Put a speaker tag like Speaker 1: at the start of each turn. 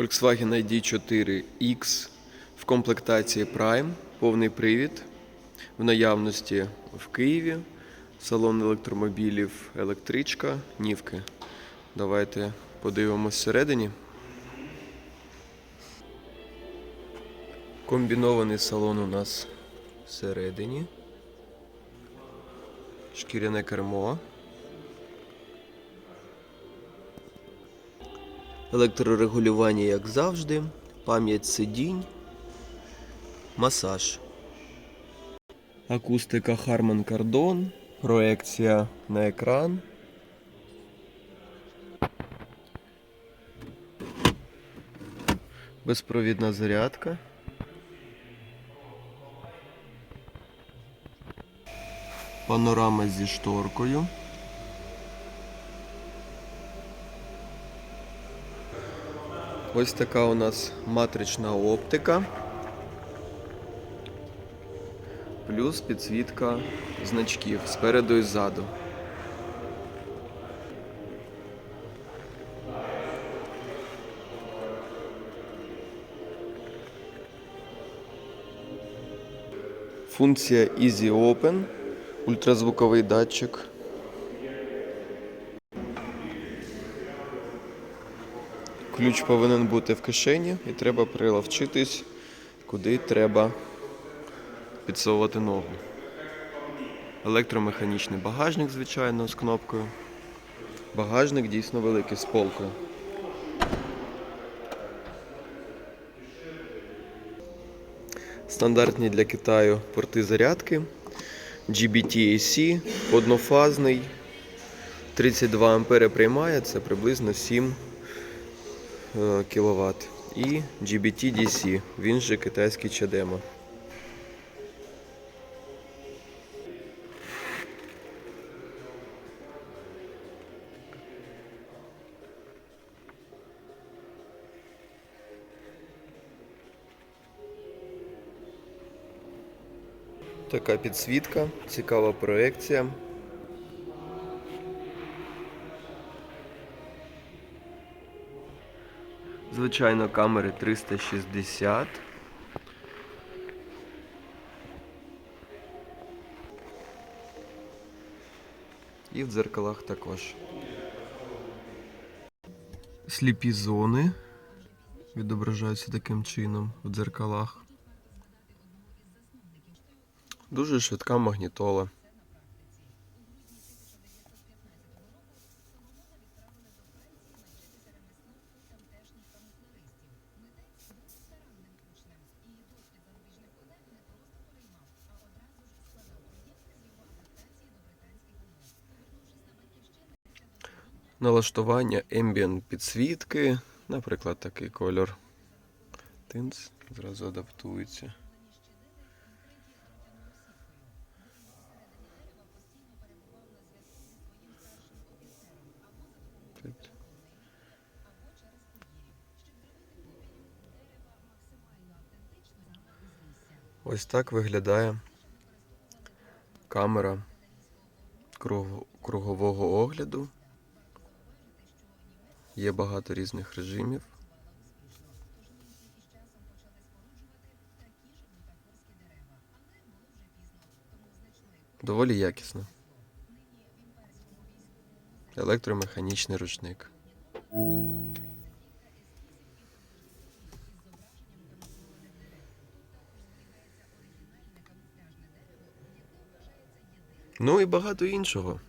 Speaker 1: Volkswagen ID4 X в комплектації Prime, повний привід. В наявності в Києві. Салон електромобілів, електричка, нівки. Давайте подивимось всередині. Комбінований салон у нас всередині. Шкіряне кермо. Електрорегулювання, як завжди, пам'ять сидінь, масаж. Акустика Harman Kardon, проекція на екран. Безпровідна зарядка. Панорама зі шторкою. Ось така у нас матрична оптика. Плюс підсвітка значків спереду і ззаду. Функція Easy Open, ультразвуковий датчик. Ключ повинен бути в кишені і треба приловчитись, куди треба підсовувати ногу. Електромеханічний багажник, звичайно, з кнопкою. Багажник дійсно великий з полкою. Стандартні для Китаю порти зарядки. GBT-AC, однофазний. 32 ампери приймає, це приблизно 7 кВт. І GBT-DC, він же китайський чадема. Така підсвітка, цікава проекція. Звичайно, камери 360. І в дзеркалах також. Сліпі зони відображаються таким чином в дзеркалах. Дуже швидка магнітола. Налаштування ambient підсвітки, наприклад, такий кольор. Тинц зразу адаптується. Ось так виглядає камера кругового огляду. Є багато різних режимів. Доволі якісно. Електромеханічний ручник. Ну і багато іншого.